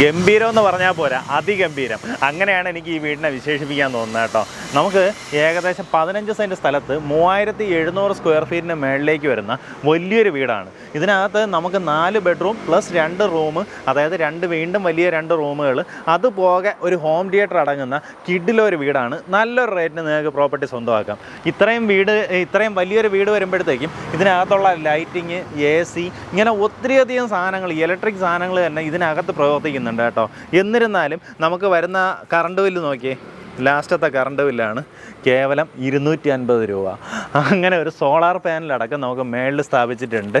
ഗംഭീരം എന്ന് പറഞ്ഞാൽ പോരാ. അതിഗംഭീരം. അങ്ങനെയാണ് എനിക്ക് ഈ വീടിനെ വിശേഷിപ്പിക്കാൻ തോന്നുന്നത് കേട്ടോ. നമുക്ക് ഏകദേശം പതിനഞ്ച് സെന്റ് സ്ഥലത്ത് മൂവായിരത്തി എഴുന്നൂറ് സ്ക്വയർ ഫീറ്റിന് മേളിലേക്ക് വരുന്ന വലിയൊരു വീടാണ്. ഇതിനകത്ത് നമുക്ക് നാല് ബെഡ്റൂം പ്ലസ് രണ്ട് റൂം അതായത് രണ്ട് വീണ്ടും വലിയ രണ്ട് റൂമുകൾ അതുപോകെ ഒരു ഹോം തിയേറ്റർ അടങ്ങുന്ന കിഡിലൊരു വീടാണ്. നല്ലൊരു റേറ്റിന് നിങ്ങൾക്ക് പ്രോപ്പർട്ടി സ്വന്തമാക്കാം. ഇത്രയും വീട് ഇത്രയും വലിയൊരു വീട് വരുമ്പോഴത്തേക്കും ഇതിനകത്തുള്ള ലൈറ്റിങ് എ സി ഇങ്ങനെ ഒത്തിരിയധികം സാധനങ്ങൾ ഇലക്ട്രിക് സാധനങ്ങൾ തന്നെ ഇതിനകത്ത് പ്രവർത്തിക്കുന്നുണ്ട് കേട്ടോ. എന്നിരുന്നാലും നമുക്ക് വരുന്ന കറണ്ട് ബില്ല് നോക്കിയേ. ലാസ്റ്റത്തെ കറണ്ട് ബില്ലാണ് കേവലം ഇരുന്നൂറ്റി അൻപത് രൂപ. അങ്ങനെ ഒരു സോളാർ പാനലടക്കം നമുക്ക് മേളിൽ സ്ഥാപിച്ചിട്ടുണ്ട്.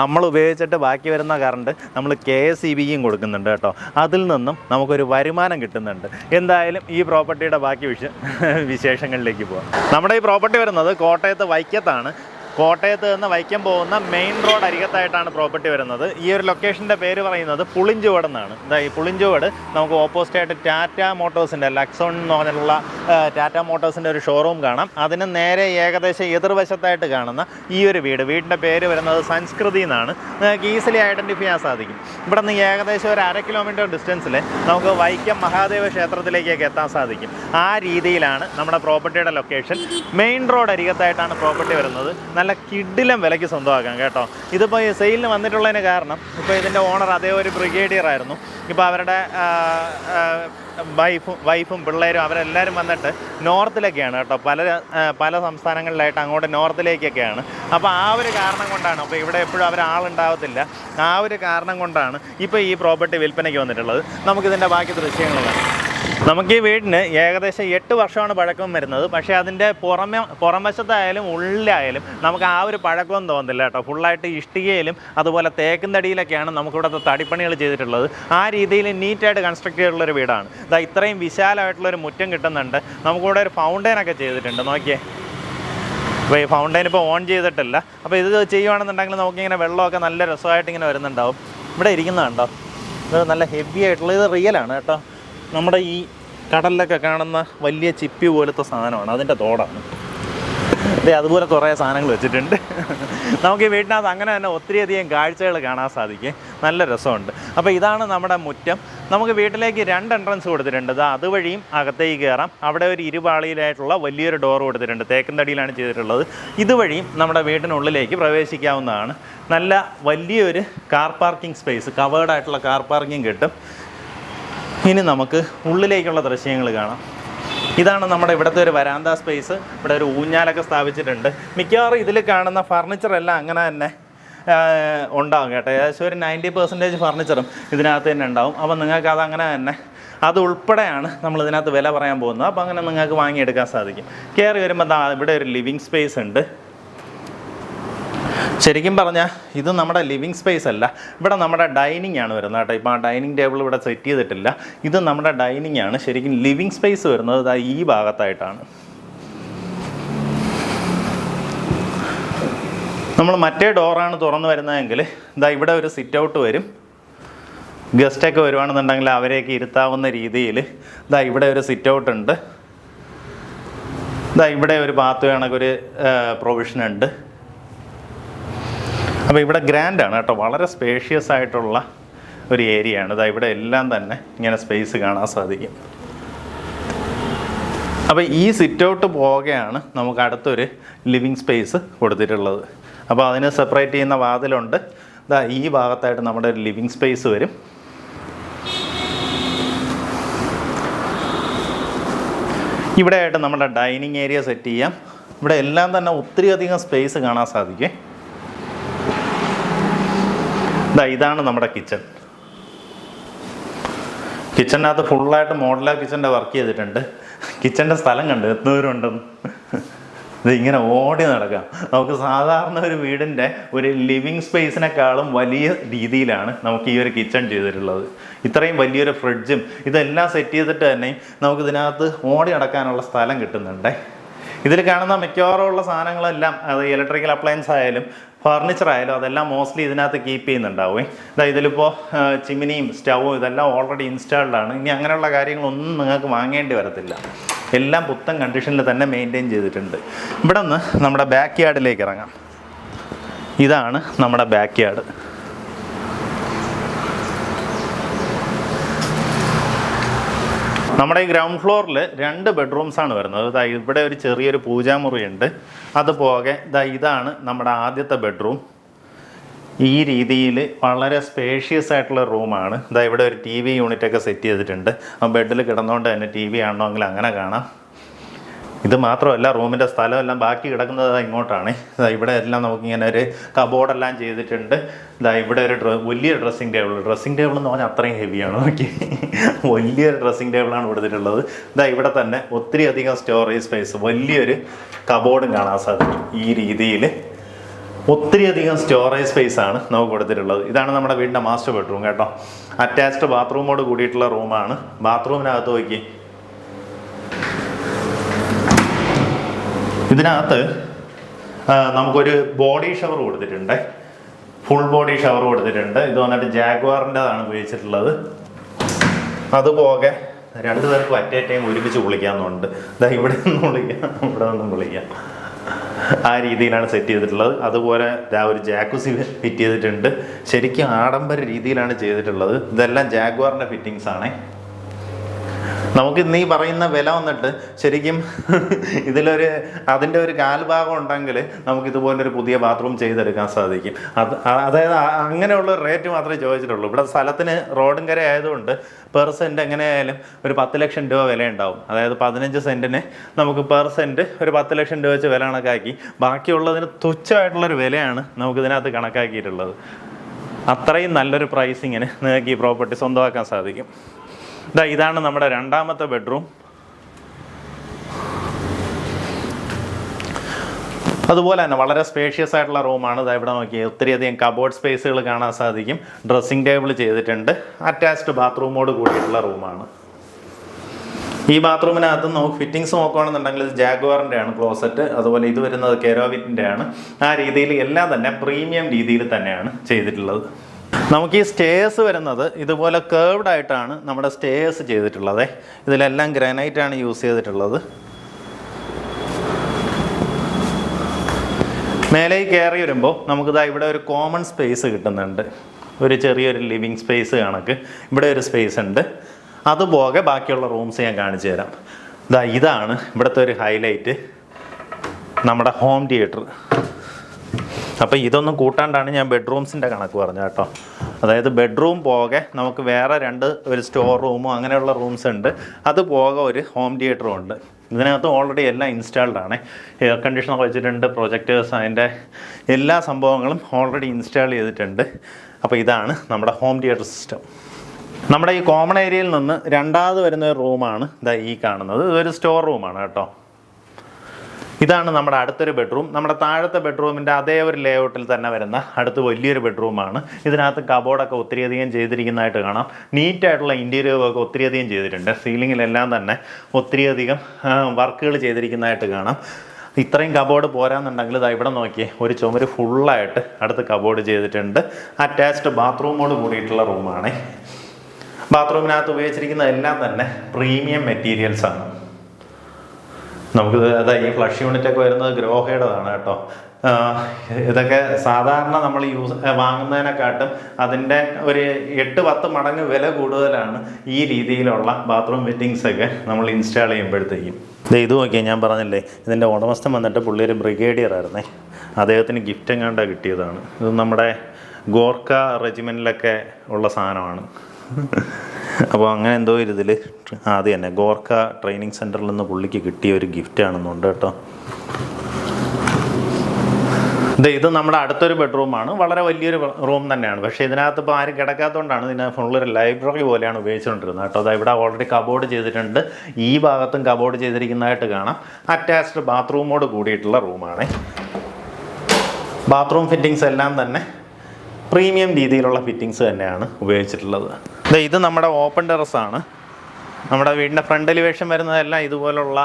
നമ്മൾ ഉപയോഗിച്ചിട്ട് ബാക്കി വരുന്ന കറണ്ട് നമ്മൾ കെ എസ് ഇ ബിയും കൊടുക്കുന്നുണ്ട് കേട്ടോ. അതിൽ നിന്നും നമുക്കൊരു വരുമാനം കിട്ടുന്നുണ്ട്. എന്തായാലും ഈ പ്രോപ്പർട്ടിയുടെ ബാക്കി വിശേഷങ്ങളിലേക്ക് പോകാം നമ്മുടെ ഈ പ്രോപ്പർട്ടി വരുന്നത് കോട്ടയത്ത് വൈക്കത്താണ്. കോട്ടയത്ത് നിന്ന് വൈക്കം പോകുന്ന മെയിൻ റോഡ് അരികത്തായിട്ടാണ് പ്രോപ്പർട്ടി വരുന്നത്. ഈ ഒരു ലൊക്കേഷന്റെ പേര് പറയുന്നത് പുളിഞ്ചുവട് എന്നാണ്. ഇതാ ഈ പുളിഞ്ചുവട് നമുക്ക് ഓപ്പോസിറ്റായിട്ട് ടാറ്റ മോട്ടോഴ്സിന്റെ ലക്സോൺ എന്ന് പറഞ്ഞിട്ടുള്ള ടാറ്റ മോട്ടോഴ്സിന്റെ ഒരു ഷോറൂം കാണാം. അതിന് നേരെ ഏകദേശം എതിർവശത്തായിട്ട് കാണുന്ന ഈ ഒരു വീട്. വീടിന്റെ പേര് വരുന്നത് സംസ്കൃതി എന്നാണ്. നിങ്ങൾക്ക് ഈസിലി ഐഡന്റിഫൈ ചെയ്യാൻ സാധിക്കും. ഇവിടെ നിന്ന് ഏകദേശം ഒരു അര കിലോമീറ്റർ ഡിസ്റ്റൻസിൽ നമുക്ക് വൈക്കം മഹാദേവ ക്ഷേത്രത്തിലേക്കൊക്കെ എത്താൻ സാധിക്കും. ആ രീതിയിലാണ് നമ്മുടെ പ്രോപ്പർട്ടിയുടെ ലൊക്കേഷൻ മെയിൻ റോഡ് അരികത്തായിട്ടാണ് പ്രോപ്പർട്ടി വരുന്നത്. നല്ല കിഡിലും വിലയ്ക്ക് സ്വന്തമാക്കാം കേട്ടോ. ഇതിപ്പോൾ സെയിലിന് വന്നിട്ടുള്ളതിന് കാരണം ഇപ്പോൾ ഇതിന്റെ ഓണർ അതേ ഒരു ബ്രിഗേഡിയർ ആയിരുന്നു. ഇപ്പോൾ അവരുടെ വൈഫും വൈഫും പിള്ളേരും അവരെല്ലാവരും വന്നിട്ട് നോർത്തിലൊക്കെയാണ് കേട്ടോ. പല പല സംസ്ഥാനങ്ങളിലായിട്ട് അങ്ങോട്ട് നോർത്തിലേക്കൊക്കെയാണ്. അപ്പോൾ ആ ഒരു കാരണം കൊണ്ടാണ് അപ്പോൾ ഇവിടെ എപ്പോഴും അവർ ആളുണ്ടാവത്തില്ല. ആ ഒരു കാരണം കൊണ്ടാണ് ഇപ്പോൾ ഈ പ്രോപ്പർട്ടി വിൽപ്പനയ്ക്ക് വന്നിട്ടുള്ളത്. നമുക്കിതിന്റെ ബാക്കി ദൃശ്യങ്ങൾ നമുക്ക് ഈ വീടിന് ഏകദേശം എട്ട് വർഷമാണ് പഴക്കം വരുന്നത്. പക്ഷേ അതിന്റെ പുറമെ പുറംവശത്തായാലും ഉള്ളിലായാലും നമുക്ക് ആ ഒരു പഴക്കമൊന്നും തോന്നുന്നില്ല കേട്ടോ. ഫുള്ളായിട്ട് ഇഷ്ടികയിലും അതുപോലെ തേക്കിൻതടിയിലൊക്കെയാണ് നമുക്കിവിടുത്തെ തടിപ്പണികൾ ചെയ്തിട്ടുള്ളത്. ആ രീതിയിൽ നീറ്റായിട്ട് കൺസ്ട്രക്ട് ചെയ്തിട്ടുള്ളൊരു വീടാണ്. ഇതാ ഇത്രയും വിശാലമായിട്ടുള്ളൊരു മുറ്റം കിട്ടുന്നുണ്ട്. നമുക്കിവിടെ ഒരു ഫൗണ്ടൈനൊക്കെ ചെയ്തിട്ടുണ്ട്. നോക്കിയേ. അപ്പോൾ ഈ ഫൗണ്ടൈൻ ഇപ്പോൾ ഓൺ ചെയ്തിട്ടില്ല. അപ്പോൾ ഇത് ചെയ്യുവാണെന്നുണ്ടെങ്കിൽ നമുക്കിങ്ങനെ വെള്ളമൊക്കെ നല്ല രസമായിട്ട് ഇങ്ങനെ വരുന്നുണ്ടാവും. ഇവിടെ ഇരിക്കുന്നതുണ്ടോ ഇത് നല്ല ഹെവി ആയിട്ടുള്ള ഇത് റിയലാണ് കേട്ടോ. നമ്മുടെ ഈ കടലിലൊക്കെ കാണുന്ന വലിയ ചിപ്പി പോലത്തെ സാധനമാണ്. അതിന്റെ തോടാണ്. അതെ അതുപോലെ കുറേ സാധനങ്ങൾ വെച്ചിട്ടുണ്ട്. നമുക്ക് ഈ വീട്ടിനകത്ത് അങ്ങനെ തന്നെ ഒത്തിരിയധികം കാഴ്ചകൾ കാണാൻ സാധിക്കും. നല്ല രസമുണ്ട്. അപ്പോൾ ഇതാണ് നമ്മുടെ മുറ്റം. നമുക്ക് വീട്ടിലേക്ക് രണ്ട് എൻട്രൻസ് കൊടുത്തിട്ടുണ്ട്. അത് അതുവഴിയും അകത്തേക്ക് കയറാം. അവിടെ ഒരു ഇരുപാളിയിലായിട്ടുള്ള വലിയൊരു ഡോർ കൊടുത്തിട്ടുണ്ട്. തേക്കൻ തടിയിലാണ് ചെയ്തിട്ടുള്ളത്. ഇതുവഴിയും നമ്മുടെ വീട്ടിനുള്ളിലേക്ക് പ്രവേശിക്കാവുന്നതാണ്. നല്ല വലിയൊരു കാർ പാർക്കിംഗ് സ്പേസ് കവേർഡായിട്ടുള്ള കാർ പാർക്കിംഗ് കിട്ടും. ഇനി നമുക്ക് ഉള്ളിലേക്കുള്ള ദൃശ്യങ്ങൾ കാണാം. ഇതാണ് നമ്മുടെ ഇവിടുത്തെ ഒരു വരാന്ത സ്പേസ് ഇവിടെ ഒരു ഊഞ്ഞാലൊക്കെ സ്ഥാപിച്ചിട്ടുണ്ട്. മിക്കവാറും ഇതിൽ കാണുന്ന ഫർണിച്ചർ എല്ലാം അങ്ങനെ തന്നെ ഉണ്ടാവും കേട്ടോ. ഏകദേശം ഒരു നയന്റി പെർസെന്റേജ് ഫർണിച്ചറും ഇതിനകത്ത് തന്നെ ഉണ്ടാവും. അപ്പോൾ നിങ്ങൾക്ക് അതങ്ങനെ തന്നെ അത് ഉൾപ്പെടെയാണ് നമ്മൾ ഇതിനകത്ത് വില പറയാൻ പോകുന്നത്. അപ്പോൾ അങ്ങനെ നിങ്ങൾക്ക് വാങ്ങിയെടുക്കാൻ സാധിക്കും. കയറി വരുമ്പോൾ ഇവിടെ ഒരു ലിവിങ് സ്പേസ് ഉണ്ട്. ശരിക്കും പറഞ്ഞാൽ ഇത് നമ്മുടെ ലിവിങ് സ്പേസ് അല്ല. ഇവിടെ നമ്മുടെ ഡൈനിങ് ആണ് വരുന്നത് കേട്ടോ. ഇപ്പോൾ ആ ഡൈനിങ് ടേബിൾ ഇവിടെ സെറ്റ് ചെയ്തിട്ടില്ല. ഇത് നമ്മുടെ ഡൈനിങ് ആണ്. ശരിക്കും ലിവിങ് സ്പേസ് വരുന്നത് ഈ ഭാഗത്തായിട്ടാണ്. നമ്മൾ മറ്റേ ഡോറാണ് തുറന്നു വരുന്നതെങ്കിൽ ഇതാ ഇവിടെ ഒരു സിറ്റ് ഔട്ട് വരും. ഗസ്റ്റൊക്കെ വരുവാണെന്നുണ്ടെങ്കിൽ അവരെയൊക്കെ ഇരുത്താവുന്ന രീതിയിൽ ഇതാ ഇവിടെ ഒരു സിറ്റ് ഔട്ട് ഉണ്ട്. ഇതാ ഇവിടെ ഒരു ബാത്ത് കണക്കൊരു പ്രൊവിഷൻ ഉണ്ട്. അപ്പോൾ ഇവിടെ ഗ്രാൻഡ് ആണ് കേട്ടോ. വളരെ സ്പേഷ്യസ് ആയിട്ടുള്ള ഒരു ഏരിയ ആണ്. ഇതാ ഇവിടെ എല്ലാം തന്നെ ഇങ്ങനെ സ്പേസ് കാണാൻ സാധിക്കും. അപ്പോൾ ഈ സിറ്റ് ഔട്ട് പോകെയാണ് നമുക്ക് അടുത്തൊരു ലിവിങ് സ്പേസ് കൊടുത്തിട്ടുള്ളത്. അപ്പോൾ അതിന് സെപ്പറേറ്റ് ചെയ്യുന്ന വാതിലുണ്ട്. ഇതാ ഈ ഭാഗത്തായിട്ട് നമ്മുടെ ഒരു ലിവിങ് സ്പേസ് വരും. ഇവിടെ ആയിട്ട് നമ്മുടെ ഡൈനിങ് ഏരിയ സെറ്റ് ചെയ്യാം. ഇവിടെ എല്ലാം തന്നെ ഒത്തിരി അധികം സ്പേസ് കാണാൻ സാധിക്കും. ഇതാ ഇതാണ് നമ്മുടെ കിച്ചൺ. കിച്ചണിനകത്ത് ഫുള്ളായിട്ട് മോഡലാ കിച്ചന്റെ വർക്ക് ചെയ്തിട്ടുണ്ട്. കിച്ചന്റെ സ്ഥലം കണ്ട് എത്തുന്നവരുണ്ടെന്ന്. ഇത് ഇങ്ങനെ ഓടി നടക്കാം. നമുക്ക് സാധാരണ ഒരു വീടിന്റെ ഒരു ലിവിങ് സ്പേസിനേക്കാളും വലിയ രീതിയിലാണ് നമുക്ക് ഈ ഒരു കിച്ചൺ ചെയ്തിട്ടുള്ളത്. ഇത്രയും വലിയൊരു ഫ്രിഡ്ജും ഇതെല്ലാം സെറ്റ് ചെയ്തിട്ട് തന്നെ നമുക്ക് ഇതിനകത്ത് ഓടി നടക്കാനുള്ള സ്ഥലം കിട്ടുന്നുണ്ടേ. ഇതിൽ കാണുന്ന മിക്കവാറും ഉള്ള സാധനങ്ങളെല്ലാം അത് ഇലക്ട്രിക്കൽ അപ്ലയൻസ് ആയാലും ഫർണിച്ചർ ആയാലും അതെല്ലാം മോസ്റ്റ്ലി ഇതിനകത്ത് കീപ്പ് ചെയ്യുന്നുണ്ടാവുമേ അതായത് ഇതിലിപ്പോൾ ചിമ്മിനിയും സ്റ്റൗവും ഇതെല്ലാം ഓൾറെഡി ഇൻസ്റ്റാൾഡ് ആണ്. ഇനി അങ്ങനെയുള്ള കാര്യങ്ങളൊന്നും നിങ്ങൾക്ക് വാങ്ങേണ്ടി വരത്തില്ല. എല്ലാം പുത്തൻ കണ്ടീഷനിൽ തന്നെ മെയിന്റെയിൻ ചെയ്തിട്ടുണ്ട്. ഇവിടെ നിന്ന് നമ്മുടെ ബാക്ക് യാർഡിലേക്ക് ഇറങ്ങാം. ഇതാണ് നമ്മുടെ ബാക്ക് യാർഡ് നമ്മുടെ ഈ ഗ്രൗണ്ട് ഫ്ലോറിൽ രണ്ട് ബെഡ്റൂംസ് ആണ് വരുന്നത്. ഇതാ ഇവിടെ ഒരു ചെറിയൊരു പൂജാമുറി ഉണ്ട് അതുപോകെ ഇതാ ഇതാണ് നമ്മുടെ ആദ്യത്തെ ബെഡ്റൂം ഈ രീതിയിൽ വളരെ സ്പേഷ്യസ് ആയിട്ടുള്ള റൂമാണ് ഇതാ ഇവിടെ ഒരു ടി വി യൂണിറ്റ് ഒക്കെ സെറ്റ് ചെയ്തിട്ടുണ്ട്. ആ ബെഡിൽ കിടന്നുകൊണ്ട് തന്നെ ടി വി കാണണമെങ്കിൽ അങ്ങനെ കാണാം. ഇത് മാത്രമല്ല റൂമിന്റെ സ്ഥലമെല്ലാം ബാക്കി കിടക്കുന്നത് ഇങ്ങോട്ടാണ്. ഇവിടെ എല്ലാം നമുക്കിങ്ങനെ ഒരു കബോർഡെല്ലാം ചെയ്തിട്ടുണ്ട്. ഇതാ ഇവിടെ ഒരു വലിയ ഡ്രസ്സിങ് ടേബിൾ. ഡ്രസ്സിങ് ടേബിൾ എന്ന് പറഞ്ഞാൽ അത്രയും ഹെവിയാണ്. നോക്കി വലിയൊരു ഡ്രസ്സിങ് ടേബിളാണ് കൊടുത്തിട്ടുള്ളത്. ഇതാ ഇവിടെ തന്നെ ഒത്തിരി അധികം സ്റ്റോറേജ് സ്പേസ് വലിയൊരു കബോർഡും കാണാൻ സാധിക്കും ഈ രീതിയിൽ ഒത്തിരി അധികം സ്റ്റോറേജ് സ്പേസ് ആണ് നമുക്ക് കൊടുത്തിട്ടുള്ളത്. ഇതാണ് നമ്മുടെ വീടിന്റെ മാസ്റ്റർ ബെഡ്റൂം കേട്ടോ. അറ്റാച്ച്ഡ് ബാത്റൂമോട് കൂടിയിട്ടുള്ള റൂമാണ്. ബാത്റൂമിനകത്ത് നോക്കി ഇതിനകത്ത് നമുക്കൊരു ബോഡി ഷവർ കൊടുത്തിട്ടുണ്ട്. ഫുൾ ബോഡി ഷവർ കൊടുത്തിട്ടുണ്ട്. ഇത് വന്നിട്ട് ജാഗ്വാറിന്റെതാണ് ഉപയോഗിച്ചിട്ടുള്ളത്. അതുപോലെ രണ്ടു പേർക്കും അറ്റ് ടൈം ഒരുമിച്ച് കുളിക്കാമെന്നുണ്ട് ഇതാ ഇവിടെ നിന്നും കുളിക്കാം ഇവിടെ നിന്നും കുളിക്കാം. ആ രീതിയിലാണ് സെറ്റ് ചെയ്തിട്ടുള്ളത്. അതുപോലെ ഇതാ ഒരു ജാക്കുസി ഫിറ്റ് ചെയ്തിട്ടുണ്ട്. ശരിക്കും ആഡംബര രീതിയിലാണ് ചെയ്തിട്ടുള്ളത്. ഇതെല്ലാം ജാഗ്വാറിന്റെ ഫിറ്റിങ്സ് ആണേ. നമുക്ക് ഈ പറയുന്ന വില വന്നിട്ട് ശരിക്കും ഇതിലൊരു അതിന്റെ ഒരു കാൽഭാഗം ഉണ്ടെങ്കിൽ നമുക്ക് ഇതുപോലൊരു പുതിയ ബാത്റൂം ചെയ്തെടുക്കാൻ സാധിക്കും. അത് അതായത് അങ്ങനെയുള്ള റേറ്റ് മാത്രമേ ചോദിച്ചിട്ടുള്ളൂ. ഇവിടെ സ്ഥലത്തിന് റോഡും കര ആയതുകൊണ്ട് പെർ സെന്റ് എങ്ങനെയായാലും ഒരു പത്ത് ലക്ഷം രൂപ വില ഉണ്ടാവും അതായത് പതിനഞ്ച് സെന്റിന് നമുക്ക് പെർ സെന്റ് ഒരു പത്ത് ലക്ഷം രൂപ വെച്ച് വില കണക്കാക്കി. ബാക്കിയുള്ളതിന് തുച്ഛമായിട്ടുള്ളൊരു വിലയാണ് നമുക്ക് ഇതിനകത്ത് കണക്കാക്കിയിട്ടുള്ളത്. അത്രയും നല്ലൊരു പ്രൈസിങ്ങിന് നിങ്ങൾക്ക് ഈ പ്രോപ്പർട്ടി സ്വന്തമാക്കാൻ സാധിക്കും. ഇതാ ഇതാണ് നമ്മുടെ രണ്ടാമത്തെ ബെഡ്റൂം. അതുപോലെ തന്നെ വളരെ സ്പേഷ്യസ് ആയിട്ടുള്ള റൂമാണ് ഇതാ ഇവിടെ നോക്കി ഒത്തിരിയധികം കബോർഡ് സ്പേസുകൾ കാണാൻ സാധിക്കും. ഡ്രസ്സിംഗ് ടേബിൾ ചെയ്തിട്ടുണ്ട്. അറ്റാച്ച്ഡ് ബാത്റൂമോട് കൂടിയിട്ടുള്ള റൂമാണ് ഈ ബാത്റൂമിനകത്ത് നമുക്ക് ഫിറ്റിങ്സ് നോക്കുകയാണെന്നുണ്ടെങ്കിൽ ഇത് ജാഗ്വാറിന്റെ ആണ് ക്ലോസറ്റ് അതുപോലെ ഇത് വരുന്നത് കെരോവിറ്റിന്റെ ആണ് ആ രീതിയിൽ എല്ലാം തന്നെ പ്രീമിയം രീതിയിൽ തന്നെയാണ് ചെയ്തിട്ടുള്ളത്. നമുക്ക് ഈ സ്റ്റേഴ്സ് വരുന്നത് ഇതുപോലെ കേർവ്ഡ് ആയിട്ടാണ് നമ്മുടെ സ്റ്റേഴ്സ് ചെയ്തിട്ടുള്ളത്. ഇതിലെല്ലാം ആണ് യൂസ് ചെയ്തിട്ടുള്ളത്. മേലേക്ക് കയറി വരുമ്പോൾ നമുക്കിതാ ഇവിടെ ഒരു കോമൺ സ്പേസ് കിട്ടുന്നുണ്ട്. ഒരു ചെറിയൊരു ലിവിങ് സ്പേസ് കണക്ക്. ഇവിടെ ഒരു സ്പേസ് ഉണ്ട്. അതുപോലെ ബാക്കിയുള്ള റൂംസ് ഞാൻ കാണിച്ചു തരാം. ഇതാ ഇതാണ് ഇവിടുത്തെ ഒരു ഹൈലൈറ്റ് നമ്മുടെ ഹോം തിയേറ്റർ അപ്പോൾ ഇതൊന്നും കൂട്ടാണ്ടാണ് ഞാൻ ബെഡ്റൂംസിന്റെ കണക്ക് പറഞ്ഞത് കേട്ടോ. അതായത് ബെഡ്റൂം പോകെ നമുക്ക് വേറെ രണ്ട് ഒരു സ്റ്റോർ റൂമോ അങ്ങനെയുള്ള റൂംസ് ഉണ്ട്. അത് പോകെ ഒരു ഹോം തിയേറ്ററും ഉണ്ട്. ഇതിനകത്ത് ഓൾറെഡി എല്ലാം ഇൻസ്റ്റാൾഡ് ആണ്. എയർ കണ്ടീഷണർ വെച്ചിട്ടുണ്ട് പ്രൊജക്റ്റേഴ്സ് അതിന്റെ എല്ലാ സംഭവങ്ങളും ഓൾറെഡി ഇൻസ്റ്റാൾ ചെയ്തിട്ടുണ്ട്. അപ്പോൾ ഇതാണ് നമ്മുടെ ഹോം തിയേറ്റർ സിസ്റ്റം നമ്മുടെ ഈ കോമൺ ഏരിയയിൽ നിന്ന് രണ്ടാമത് വരുന്ന ഒരു റൂമാണ് ഇതാ ഈ കാണുന്നത്. ഇതൊരു സ്റ്റോർ റൂമാണ് കേട്ടോ. ഇതാണ് നമ്മുടെ അടുത്തൊരു ബെഡ്റൂം നമ്മുടെ താഴത്തെ ബെഡ്റൂമിന്റെ അതേ ഒരു ലേഔട്ടിൽ തന്നെ വരുന്ന അടുത്ത് വലിയൊരു ബെഡ്റൂമാണ് ഇതിനകത്ത് കബോർഡൊക്കെ ഒത്തിരിയധികം ചെയ്തിരിക്കുന്നതായിട്ട് കാണാം. നീറ്റായിട്ടുള്ള ഇന്റീരിയറൊക്കെ ഒത്തിരിയധികം ചെയ്തിട്ടുണ്ട്. സീലിങ്ങിലെല്ലാം തന്നെ ഒത്തിരിയധികം വർക്കുകൾ ചെയ്തിരിക്കുന്നതായിട്ട് കാണാം. ഇത്രയും കബോർഡ് പോരാന്നുണ്ടെങ്കിൽ ഇതാ ഇവിടെ നോക്കിയേ ഒരു ചുമര് ഫുള്ളായിട്ട് അടുത്ത് കബോർഡ് ചെയ്തിട്ടുണ്ട്. അറ്റാച്ച്ഡ് ബാത്റൂമോട് കൂടിയിട്ടുള്ള റൂമാണ് ബാത്റൂമിനകത്ത് ഉപയോഗിച്ചിരിക്കുന്ന എല്ലാം തന്നെ പ്രീമിയം മെറ്റീരിയൽസ് ആണ്. നമുക്ക് അതാ ഈ ഫ്ലഷ് യൂണിറ്റ് ഒക്കെ വരുന്നത് ഗ്രോഹയുടേതാണ് കേട്ടോ. ഇതൊക്കെ സാധാരണ നമ്മൾ യൂസ് വാങ്ങുന്നതിനെക്കാട്ടും അതിന്റെ ഒരു എട്ട് പത്ത് മടങ്ങ് വില കൂടുതലാണ് ഈ രീതിയിലുള്ള ബാത്റൂം ഫിറ്റിങ്സ് ഒക്കെ നമ്മൾ ഇൻസ്റ്റാൾ ചെയ്യുമ്പോഴത്തേക്കും. ഇത് നോക്കിയാൽ ഞാൻ പറഞ്ഞില്ലേ ഇതിന്റെ ഉടമസ്ഥൻ വന്നിട്ട് പുള്ളി ഒരു ബ്രിഗേഡിയർ ആയിരുന്നേ. അദ്ദേഹത്തിന് ഗിഫ്റ്റ് എങ്ങാണ്ടാണ് കിട്ടിയതാണ്. ഇത് നമ്മുടെ ഗോർക്ക റെജിമെന്റിലൊക്കെ ഉള്ള സാധനമാണ്. അപ്പോൾ അങ്ങനെ എന്തോ ഒരു ഇതിൽ ആദ്യം തന്നെ ഗോർക്ക ട്രെയിനിങ് സെന്ററിൽ നിന്ന് പുള്ളിക്ക് കിട്ടിയ ഒരു ഗിഫ്റ്റ് ആണെന്നുണ്ട് കേട്ടോ. ഇത് നമ്മുടെ അടുത്തൊരു ബെഡ്റൂമാണ് വളരെ വലിയൊരു റൂം തന്നെയാണ്. പക്ഷേ ഇതിനകത്ത് ഇപ്പോൾ ആരും കിടക്കാത്തതുകൊണ്ടാണ് ഇതിനെ ഫുള്ളൊരു ലൈബ്രറി പോലെയാണ് ഉപയോഗിച്ചുകൊണ്ടിരുന്നത് കേട്ടോ. അതായത് ഇവിടെ ഓൾറെഡി കബോർഡ് ചെയ്തിട്ടുണ്ട്. ഈ ഭാഗത്തും കബോർഡ് ചെയ്തിരിക്കുന്നതായിട്ട് കാണാം. അറ്റാച്ച്ഡ് ബാത്റൂമോട് കൂടിയിട്ടുള്ള റൂമാണ് ബാത്റൂം ഫിറ്റിങ്സ് എല്ലാം തന്നെ പ്രീമിയം രീതിയിലുള്ള ഫിറ്റിങ്സ് തന്നെയാണ് ഉപയോഗിച്ചിട്ടുള്ളത്. ഇത് നമ്മുടെ ഓപ്പൺ ടെറസ് ആണ് നമ്മുടെ വീടിന്റെ ഫ്രണ്ട് എലിവേഷൻ വരുന്നതെല്ലാം ഇതുപോലുള്ള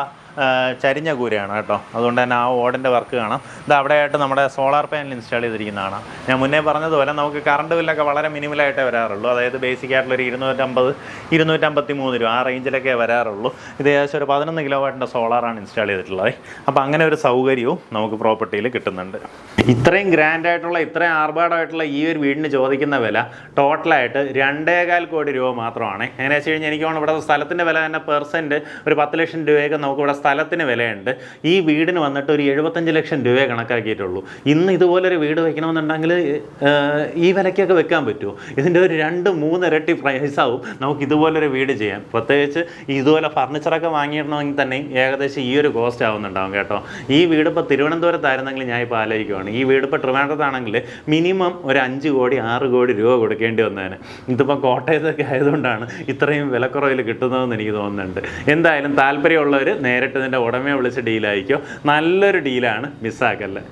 ചരിഞ്ഞ കൂരയാണ് കേട്ടോ. അതുകൊണ്ട് തന്നെ ആ ഓടിന്റെ വർക്ക് കാണാം. ഇത് അവിടെയായിട്ട് നമ്മുടെ സോളാർ പാനൽ ഇൻസ്റ്റാൾ ചെയ്തിരിക്കുന്നതാണ് ഞാൻ മുന്നേ പറഞ്ഞതുപോലെ നമുക്ക് കറണ്ട് ബില്ലൊക്കെ വളരെ മിനിമലായിട്ടേ വരാറുള്ളൂ. അതായത് ബേസിക് ആയിട്ടുള്ള ഒരു ഇരുന്നൂറ്റമ്പത് ഇരുന്നൂറ്റമ്പത്തി മൂന്ന് രൂപ ആ റേഞ്ചിലൊക്കെ വരാറുള്ളൂ. ഇത് ഏകദേശം ഒരു പതിനൊന്ന് കിലോ വാട്ടിന്റെ സോളാറാണ് ഇൻസ്റ്റാൾ ചെയ്തിട്ടുള്ളത്. അപ്പോൾ അങ്ങനെ ഒരു സൗകര്യവും നമുക്ക് പ്രോപ്പർട്ടിയിൽ കിട്ടുന്നുണ്ട്. ഇത്രയും ഗ്രാൻഡ് ആയിട്ടുള്ള ഇത്രയും ആർഭാടമായിട്ടുള്ള ഈ ഒരു വീടിന് ചോദിക്കുന്ന വില ടോട്ടലായിട്ട് രണ്ടേകാൽ കോടി രൂപ മാത്രമാണ്. എങ്ങനെ വെച്ച് കഴിഞ്ഞാൽ എനിക്ക് ഇവിടെ സ്ഥലത്തിന്റെ വില തന്നെ പെർസെന്റ് ഒരു പത്ത് ലക്ഷം രൂപയൊക്കെ നമുക്ക് ഇവിടെ സ്ഥലത്തിന് വിലയുണ്ട്. ഈ വീടിന് വന്നിട്ട് ഒരു എഴുപത്തഞ്ച് ലക്ഷം രൂപയെ കണക്കാക്കിയിട്ടുള്ളൂ. ഇന്ന് ഇതുപോലൊരു വീട് വെക്കണമെന്നുണ്ടെങ്കിൽ ഈ വിലയ്ക്കൊക്കെ വെക്കാൻ പറ്റുമോ? ഇതിന്റെ ഒരു രണ്ട് മൂന്ന് ഇരട്ടി പ്രൈസ് ആവും. നമുക്ക് ഇതുപോലൊരു വീട് ചെയ്യാം പ്രത്യേകിച്ച് ഇതുപോലെ ഫർണിച്ചറൊക്കെ വാങ്ങിയിടണമെങ്കിൽ തന്നെ ഏകദേശം ഈ ഒരു കോസ്റ്റ് ആവുന്നുണ്ടാവും കേട്ടോ. ഈ വീട് ഇപ്പോൾ തിരുവനന്തപുരത്തായിരുന്നെങ്കിൽ ഞാൻ ഇപ്പോൾ ആലോചിക്കുവാണ്. ഈ വീട് ഇപ്പോൾ ട്രിവാൻഡ്രത്താണെങ്കിൽ മിനിമം ഒരു അഞ്ച് കോടി ആറ് കോടി രൂപ കൊടുക്കേണ്ടി വന്നതിന് ഇതിപ്പോൾ കോട്ടയത്തൊക്കെ ആയതുകൊണ്ടാണ് ഇത്രയും വിലക്കുറവിൽ കിട്ടുന്നതെന്ന് എനിക്ക് തോന്നുന്നുണ്ട്. എന്തായാലും താല്പര്യമുള്ളവർ നേരിട്ട് ഇതിന്റെ ഉടമയെ വിളിച്ച് ഡീലായിരിക്കും നല്ലൊരു ഡീലാണ് മിസ്സാക്കല്ലേ.